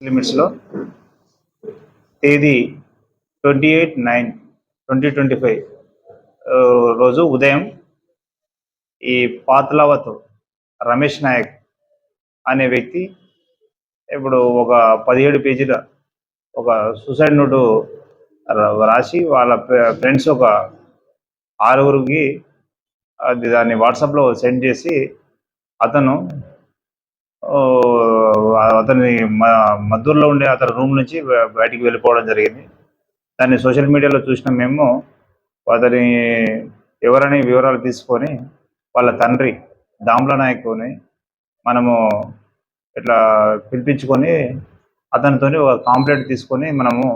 లిమిట్స్లో తేదీ twenty eight nine twenty twenty five రోజు ఉదయం ఈ పాత్లావత్ రమేష్ నాయక్ అనే వ్యక్తి ఇప్పుడు ఒక పదిహేడు పేజీల ఒక సూసైడ్ నోటు రాసి వాళ్ళ ఫ్రెండ్స్ ఒక ఆరుగురికి అది దాన్ని వాట్సాప్లో సెండ్ చేసి అతను అతని మద్దూరులో ఉండే అతని రూమ్ నుంచి బయటికి వెళ్ళిపోవడం జరిగింది. దాన్ని సోషల్ మీడియాలో చూసిన మేము. అతని ఎవరని వివరాలు తీసుకొని వాళ్ళ తండ్రి దామ్ల నాయకుని మనము ఇట్లా పిలిపించుకొని అతనితోని ఒక కాంప్లైంట్ తీసుకొని మనము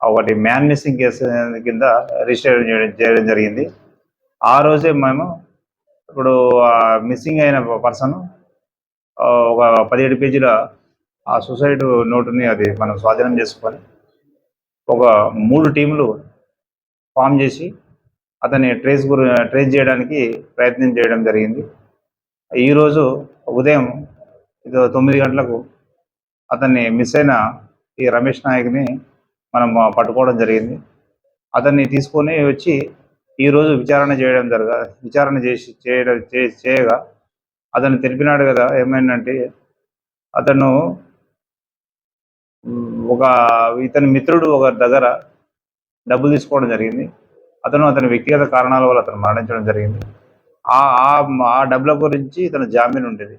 ఒకటి మ్యాన్ మిస్సింగ్ కేసు కింద రిజిస్టర్ చేయడం జరిగింది. ఆ రోజే మేము ఇప్పుడు మిస్సింగ్ అయిన పర్సన్ ఒక పదిహేడు పేజీల ఆ సూసైడ్ నోటుని అది మనం స్వాధీనం చేసుకొని ఒక మూడు టీంలు ఫామ్ చేసి అతన్ని ట్రేస్ గురి ట్రేస్ చేయడానికి ప్రయత్నం చేయడం జరిగింది. ఈరోజు ఉదయం ఇదో తొమ్మిది గంటలకు అతన్ని మిస్ అయిన ఈ రమేష్ నాయక్ని మనం పట్టుకోవడం జరిగింది. అతన్ని తీసుకొని వచ్చి ఈరోజు విచారణ చేయడం జరగ విచారణ చేసి చేయడం చేయగా అతను తెలిపినాడు కదా ఏమైందంటే అతను ఒక ఇతని మిత్రుడు ఒక దగ్గర డబ్బులు తీసుకోవడం జరిగింది. అతను అతని వ్యక్తిగత కారణాల వల్ల అతను మరణించడం జరిగింది. ఆ ఆ- ఆ డబ్బుల గురించి ఇతను జామీన్ ఉండేది.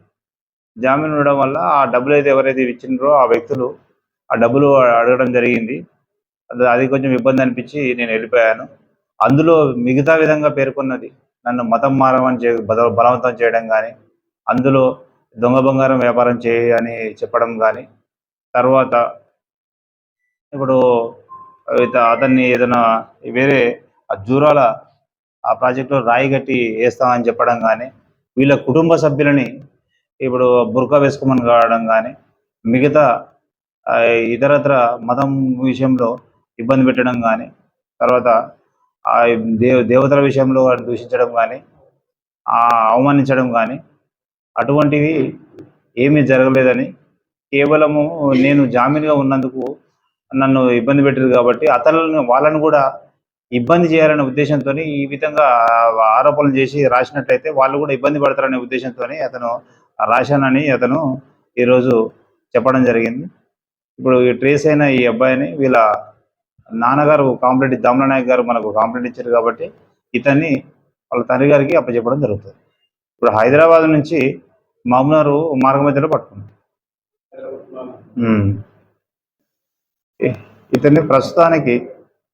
జామీన్ ఉండడం వల్ల ఆ డబ్బులు అయితే ఎవరైతే ఇచ్చినారో ఆ వ్యక్తులు ఆ డబ్బులు అడగడం జరిగింది. అది అది కొంచెం ఇబ్బంది అనిపించి నేను వెళ్ళిపోయాను. అందులో మిగతా విధంగా పేర్కొన్నది నన్ను మతం మారమని చే బల- బలవంతం చేయడం కానీ అందులో దొంగ బంగారం వ్యాపారం చేయి అని చెప్పడం కానీ తర్వాత ఇప్పుడు ఇత- అతన్ని ఏదైనా వేరే ఆ జూరాల ఆ ప్రాజెక్టులో రాయి కట్టి వేస్తామని చెప్పడం కానీ వీళ్ళ కుటుంబ సభ్యులని ఇప్పుడు బుర్కా వేసుకోమని కావడం కానీ మిగతా ఇతరత్ర మతం విషయంలో ఇబ్బంది పెట్టడం కానీ తర్వాత దేవ దేవతల విషయంలో దూషించడం కానీ అవమానించడం కానీ అటువంటివి ఏమీ జరగలేదని కేవలము నేను జామీన్గా ఉన్నందుకు నన్ను ఇబ్బంది పెట్టారు కాబట్టి అతను వాళ్ళను కూడా ఇబ్బంది చేయాలనే ఉద్దేశంతో ఈ విధంగా ఆరోపణలు చేసి రాసినట్లయితే వాళ్ళు కూడా ఇబ్బంది పడతారనే ఉద్దేశంతో అతను రాశానని అతను ఈరోజు చెప్పడం జరిగింది. ఇప్పుడు ఈ ట్రేస్ అయిన ఈ అబ్బాయిని వీళ్ళ నాన్నగారు కాంప్లైంట్ దామల నాయక్ గారు మనకు కాంప్లైంట్ ఇచ్చారు కాబట్టి ఇతన్ని వాళ్ళ తండ్రి గారికి అప్పచెప్పడం జరుగుతుంది. ఇప్పుడు హైదరాబాద్ నుంచి మామూలు మార్గ మధ్యలో పట్టుకున్నాం. ఇతన్ని ప్రస్తుతానికి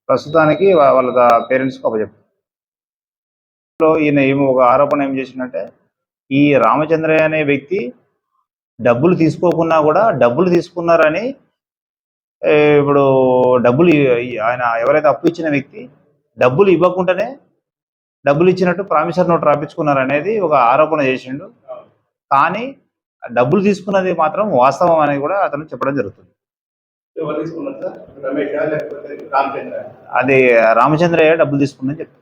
ప్రస్తుతానికి వాళ్ళ పేరెంట్స్కి అప్పచెప్పారు లో ఈయన ఏమో ఒక ఆరోపణ ఏం చేసిందంటే ఈ రామచంద్రయ్య అనే వ్యక్తి డబ్బులు తీసుకోకున్నా కూడా డబ్బులు తీసుకున్నారని ఇప్పుడు డబ్బులు ఆయన ఎవరైతే అప్పు ఇచ్చిన వ్యక్తి డబ్బులు ఇవ్వకుండానే డబ్బులు ఇచ్చినట్టు ప్రామిసర్ నోట్ రాపించుకున్నారు అనేది ఒక ఆరోపణ చేసిండు. కానీ డబ్బులు తీసుకున్నది మాత్రం వాస్తవం అనేది కూడా అతను చెప్పడం జరుగుతుంది. అది రామచంద్రయ్య డబ్బులు తీసుకుందని చెప్పి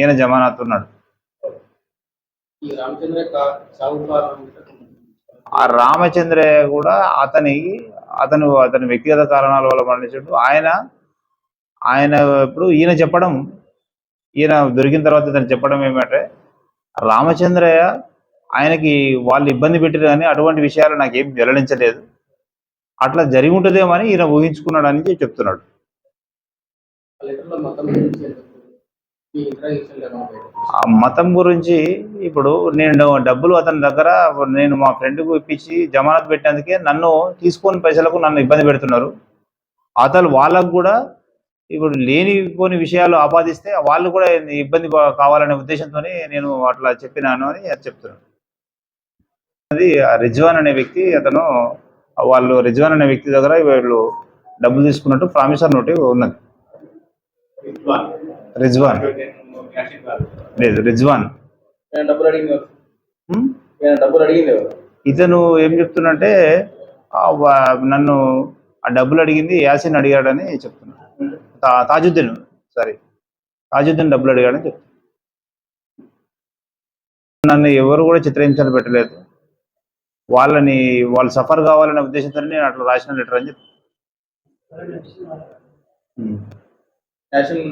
ఈయన జమానత్ ఉన్నాడు. ఆ రామచంద్రయ్య కూడా అతని అతను అతని వ్యక్తిగత కారణాల వల్ల మరణించాడు. ఆయన ఆయన ఇప్పుడు ఈయన చెప్పడం ఈయన దొరికిన తర్వాత ఇతను చెప్పడం ఏమంటే రామచంద్రయ్య ఆయనకి వాళ్ళు ఇబ్బంది పెట్టారు కానీ అటువంటి విషయాలు నాకేం వెల్లడించలేదు. అట్లా జరిగి ఉంటుందేమో అని ఈయన ఊహించుకున్నాడు అని చెప్తున్నాడు. ఆ మతం గురించి ఇప్పుడు నేను డబ్బులు అతని దగ్గర నేను మా ఫ్రెండ్కు ఇప్పించి జమానత్ పెట్టేందుకే నన్ను తీసుకొని పైసలకు నన్ను ఇబ్బంది పెడుతున్నారు. అతను వాళ్ళకు కూడా ఇప్పుడు లేనిపోని విషయాలు ఆపాదిస్తే వాళ్ళు కూడా ఇబ్బంది కావాలనే ఉద్దేశంతో నేను అట్లా చెప్పినాను అని చెప్తున్నాను అది ఆ రిజ్వాన్ అనే వ్యక్తి అతను వాళ్ళు రిజ్వాన్ అనే వ్యక్తి దగ్గర వీళ్ళు డబ్బులు తీసుకున్నట్టు ప్రామిసర్ నోటి ఉన్నది. రిజ్వాన్. లేదు రిజ్వాన్? ఇతను ఏం చెప్తున్నంటే నన్ను ఆ డబ్బులు అడిగింది యాసిన్ అడిగాడని చెప్తున్నాడు తా- తాజుద్దీన్ సారీ తాజుద్దీన్ డబ్బులు అడిగాడని చెప్తున్నాడు నన్ను ఎవరు కూడా చిత్రహింసలు పెట్టలేదు. వాళ్ళని వాళ్ళు సఫర్ కావాలనే ఉద్దేశంతో నేను అట్లా రాసిన లెటర్ అని చెప్పి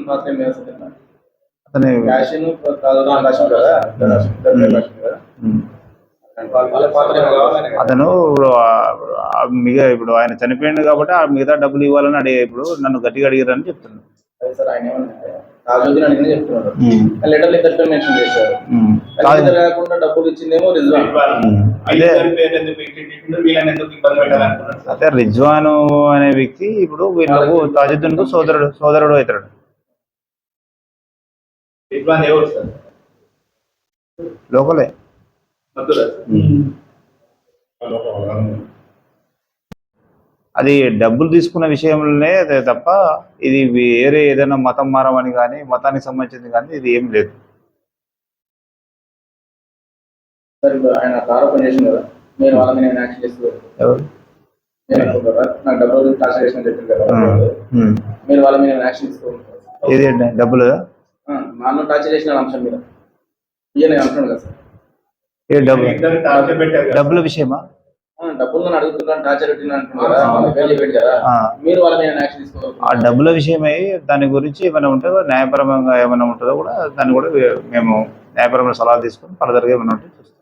పాత్ర ఏం లేదు సార్ అతని మిగతా ఇప్పుడు ఆయన చనిపోయింది కాబట్టి ఆ మిగతా డబ్బులు ఇవ్వాలని అడిగే ఇప్పుడు నన్ను గట్టిగా అడిగారని చెప్తున్నాను ఇచ్చిందేమో రిజ్వాన్. అనే వ్యక్తి ఇప్పుడు వీళ్ళకు తాజుద్దీన్కు సోదరుడు సోదరుడు అవుతాడు. లోకలే మధురా. అది డబ్బులు తీసుకున్న విషయంలోనే అదే తప్ప ఇది వేరే ఏదైనా మతం మారమని కానీ మతానికి సంబంధించింది కానీ ఇది ఏం లేదు. ఇది డబ్బులు. డబ్బుల? విషయమా? ఆ, డబ్బులు విషయమై దాని గురించి ఏమైనా ఉంటుందో న్యాయపరంగా ఏమైనా ఉంటుందో కూడా దాన్ని కూడా మేము న్యాయపరమైన సలహా తీసుకొని ఫర్దర్గా ఏమైనా ఉంటే చూస్తాం.